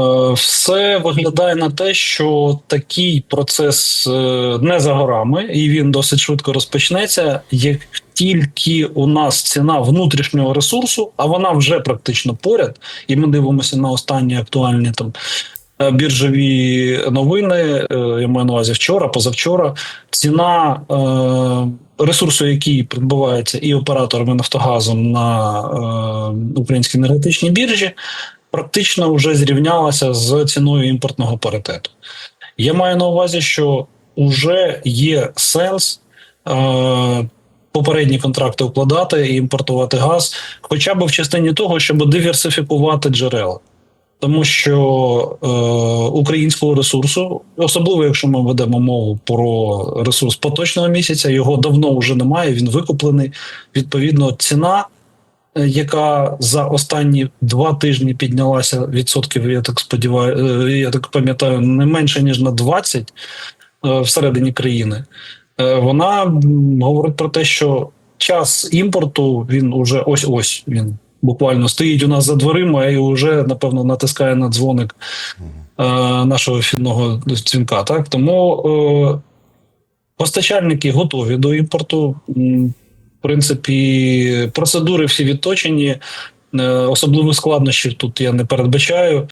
Е, Все виглядає на те, що такий процес е, не за горами, і він досить швидко розпочнеться, як тільки у нас ціна внутрішнього ресурсу, а вона вже практично поряд, і ми дивимося на останні актуальні там е, біржові новини. Я маю на увазі вчора, позавчора. Ціна ресурсу, який придбувається і операторами Нафтогазом на українській енергетичній біржі, практично вже зрівнялася з ціною імпортного паритету. Я маю на увазі, що вже є сенс. Е, Попередні контракти укладати і імпортувати газ, хоча б в частині того, щоб диверсифікувати джерела. Тому що е, українського ресурсу, особливо якщо ми ведемо мову про ресурс поточного місяця, його давно вже немає. Він викуплений. Відповідно, ціна, яка за останні два тижні піднялася відсотків, я так сподіваюся, я так пам'ятаю, не менше ніж на 20 е, всередині країни. е, Вона говорить про те, що час імпорту він уже ось ось він буквально стоїть у нас за дверима і вже напевно натискає на дзвоник е, нашого фінного дзвінка. Так тому е, постачальники готові до імпорту. Принципі, процедури всі відточені. Е, Особливих складнощів тут я не передбачаю.